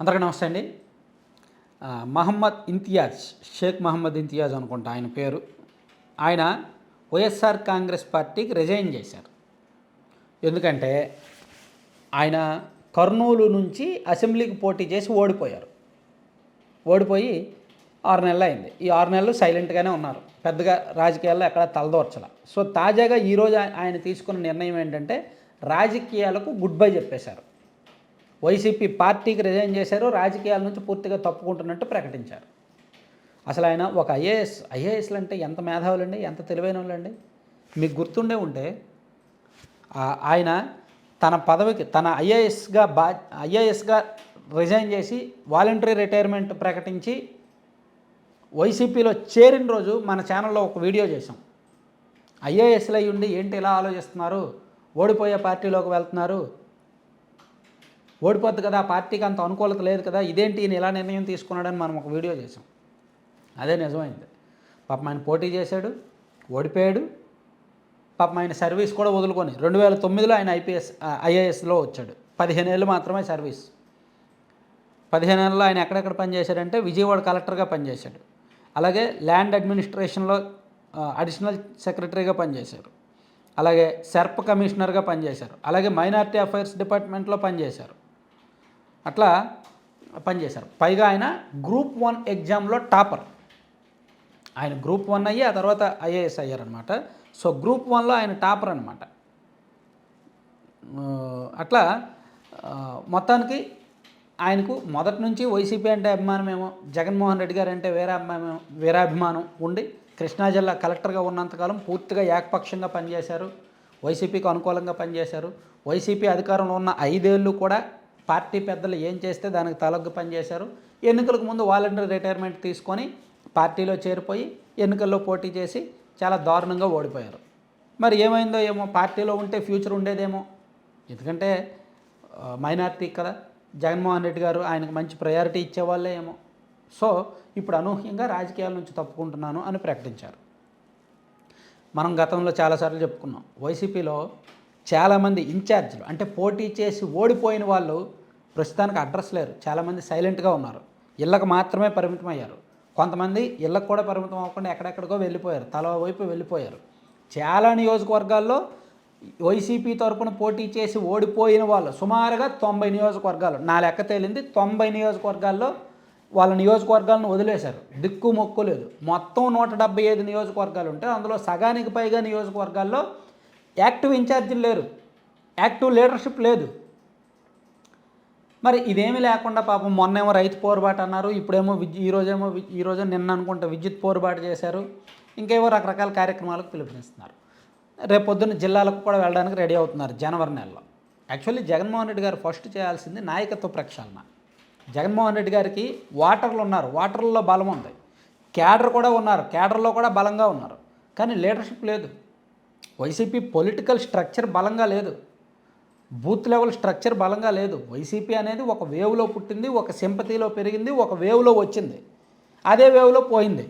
అందరికీ నమస్తే అండి. మహమ్మద్ ఇంతియాజ్ షేక్ మహమ్మద్ ఇంతియాజ్ అనుకుంటా ఆయన పేరు. ఆయన వైఎస్ఆర్ కాంగ్రెస్ పార్టీకి రిజైన్ చేశారు. ఎందుకంటే ఆయన కర్నూలు నుంచి అసెంబ్లీకి పోటీ చేసి ఓడిపోయారు. ఓడిపోయి ఆరు నెలలు అయింది ఈ ఆరు నెలలు సైలెంట్గానే ఉన్నారు. పెద్దగా రాజకీయాల్లో ఎక్కడ తలదోర్చల. సో తాజాగా ఈరోజు ఆయన తీసుకున్న నిర్ణయం ఏంటంటే రాజకీయాలకు గుడ్ బై చెప్పేశారు. వైసీపీ పార్టీకి రిజైన్ చేశారు రాజకీయాల నుంచి పూర్తిగా తప్పుకుంటున్నట్టు ప్రకటించారు. అసలు ఆయన ఒక ఐఏఎస్ ఐఏఎస్లు అంటే ఎంత మేధావులండి ఎంత తెలివైన వాళ్ళండి మీకు గుర్తుండే ఉంటే ఆయన తన పదవికి తన ఐఏఎస్గా బా ఐఏఎస్గా రిజైన్ చేసి వాలంటరీ రిటైర్మెంట్ ప్రకటించి వైసీపీలో చేరిన రోజు మన ఛానల్లో ఒక వీడియో చేసాం ఐఏఎస్లు అయ్యి ఉండి ఏంటి ఇలా ఆలోచిస్తున్నారు? ఓడిపోయే పార్టీలోకి వెళ్తున్నారు. ఓడిపోద్ది కదా ఆ పార్టీకి అంత అనుకూలత లేదు కదా ఇదేంటి ఈయన ఇలా నిర్ణయం తీసుకున్నాడని మనం ఒక వీడియో చేసాం. అదే నిజమైంది. పాపం ఆయన పోటీ చేశాడు ఓడిపోయాడు. పాపం ఆయన సర్వీస్ కూడా వదులుకొని రెండు వేల తొమ్మిదిలో ఆయన ఐపీఎస్ ఐఏఎస్లో వచ్చాడు. పదిహేను ఏళ్ళు మాత్రమే సర్వీస్. పదిహేను ఏళ్ళలో ఆయన ఎక్కడెక్కడ పనిచేశాడంటే విజయవాడ కలెక్టర్గా పనిచేశాడు. అలాగే ల్యాండ్ అడ్మినిస్ట్రేషన్లో అడిషనల్ సెక్రటరీగా పనిచేశారు. అలాగే సెర్ప్ కమిషనర్గా పనిచేశారు. అలాగే మైనారిటీ అఫైర్స్ డిపార్ట్మెంట్లో పనిచేశారు. అట్లా పనిచేశారు. పైగా ఆయన గ్రూప్ వన్ ఎగ్జామ్లో టాపర్. ఆయన గ్రూప్ వన్ అయ్యి ఆ తర్వాత ఐఏఎస్ అయ్యారనమాట సో గ్రూప్ వన్లో ఆయన టాపర్ అనమాట అట్లా మొత్తానికి ఆయనకు మొదటి నుంచి వైసీపీ అంటే అభిమానమేమో జగన్మోహన్ రెడ్డి గారు అంటే వేరే అభిమానం వేరాభిమానం ఉండి కృష్ణా జిల్లా కలెక్టర్గా ఉన్నంతకాలం పూర్తిగా ఏకపక్షంగా పనిచేశారు. వైసీపీకి అనుకూలంగా పనిచేశారు. వైసీపీ అధికారంలో ఉన్న ఐదేళ్ళు కూడా పార్టీ పెద్దలు ఏం చేస్తే దానికి తలగ్గు పనిచేశారు ఎన్నికలకు ముందు వాలంటీర్ రిటైర్మెంట్ తీసుకొని పార్టీలో చేరిపోయి ఎన్నికల్లో పోటీ చేసి చాలా దారుణంగా ఓడిపోయారు. మరి ఏమైందో ఏమో? పార్టీలో ఉంటే ఫ్యూచర్ ఉండేదేమో? ఎందుకంటే మైనార్టీ కదా. జగన్మోహన్ రెడ్డి గారు ఆయనకు మంచి ప్రయారిటీ ఇచ్చేవాళ్ళే ఏమో. సో ఇప్పుడు అనూహ్యంగా రాజకీయాల నుంచి తప్పుకుంటున్నాను అని ప్రకటించారు. మనం గతంలో చాలాసార్లు చెప్పుకున్నాం. వైసీపీలో చాలామంది ఇన్ఛార్జ్లు అంటే పోటీ చేసి ఓడిపోయిన వాళ్ళు ప్రస్తుతానికి అడ్రస్ లేరు. చాలామంది సైలెంట్గా ఉన్నారు. ఇళ్ళకు మాత్రమే పరిమితం అయ్యారు. కొంతమంది ఇళ్ళకు కూడా పరిమితం అవ్వకుండా ఎక్కడెక్కడికో వెళ్ళిపోయారు. తల వైపు వెళ్ళిపోయారు. చాలా నియోజకవర్గాల్లో వైసీపీ తరపున పోటీ చేసి ఓడిపోయిన వాళ్ళు సుమారుగా తొంభై నియోజకవర్గాలు. నా లెక్క తేలింది తొంభై నియోజకవర్గాల్లో వాళ్ళ నియోజకవర్గాలను వదిలేశారు. దిక్కు మొక్కు లేదు. మొత్తం నూట డెబ్బై ఐదు నియోజకవర్గాలు ఉంటే అందులో సగానికి పైగా నియోజకవర్గాల్లో యాక్టివ్ ఇన్ఛార్జీలు లేరు. యాక్టివ్ లీడర్షిప్ లేదు. మరి ఇదేమీ లేకుండా పాపం మొన్నేమో రైతు పోరుబాటు అన్నారు ఇప్పుడేమో విద్యు ఈరోజేమో ఈరోజు నిన్న అనుకుంటా విద్యుత్ పోరుబాటు చేశారు ఇంకేవో రకరకాల కార్యక్రమాలకు పిలుపునిస్తున్నారు. రేపు జిల్లాలకు కూడా వెళ్ళడానికి రెడీ అవుతున్నారు జనవరి నెలలో. యాక్చువల్లీ జగన్మోహన్ రెడ్డి గారు ఫస్ట్ చేయాల్సింది నాయకత్వ ప్రక్షాళన. జగన్మోహన్ రెడ్డి గారికి వాటర్లు ఉన్నారు వాటర్లలో బలం ఉంది. క్యాడర్ కూడా ఉన్నారు క్యాడర్లో కూడా బలంగా ఉన్నారు. కానీ లీడర్షిప్ లేదు. వైసీపీ పొలిటికల్ స్ట్రక్చర్ బలంగా లేదు. బూత్ లెవెల్ స్ట్రక్చర్ బలంగా లేదు. వైసీపీ అనేది ఒక వేవ్లో పుట్టింది ఒక సింపతిలో పెరిగింది ఒక వేవ్లో వచ్చింది. అదే వేవ్లో పోయింది.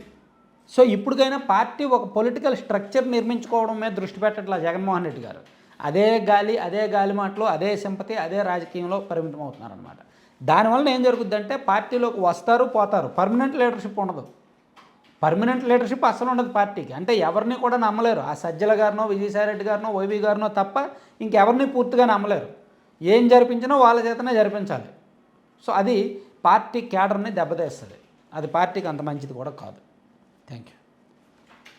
సో ఇప్పటికైనా పార్టీ ఒక పొలిటికల్ స్ట్రక్చర్ నిర్మించుకోవడం మీద దృష్టి పెట్టట్లా జగన్మోహన్ రెడ్డి గారు. అదే గాలి అదే గాలి మాటలు అదే సింపతి అదే రాజకీయంలో పరిమితం అవుతున్నారనమాట దానివల్ల ఏం జరుగుద్దంటే పార్టీలోకి వస్తారు పోతారు. పర్మనెంట్ లీడర్షిప్ ఉండదు. పర్మనెంట్ లీడర్షిప్ అసలు ఉండదు పార్టీకి. అంటే ఎవరిని కూడా నమ్మలేరు. ఆ సజ్జల గారినో విజయసాయిరెడ్డి గారినో వైవి గారినో తప్ప ఇంకెవరిని పూర్తిగా నమ్మలేరు. ఏం జరిపించినా వాళ్ళ చేతనే జరిపించాలి. సో అది పార్టీ క్యాడర్ని దెబ్బతీస్తుంది. అది పార్టీకి అంత మంచిది కూడా కాదు. Thank you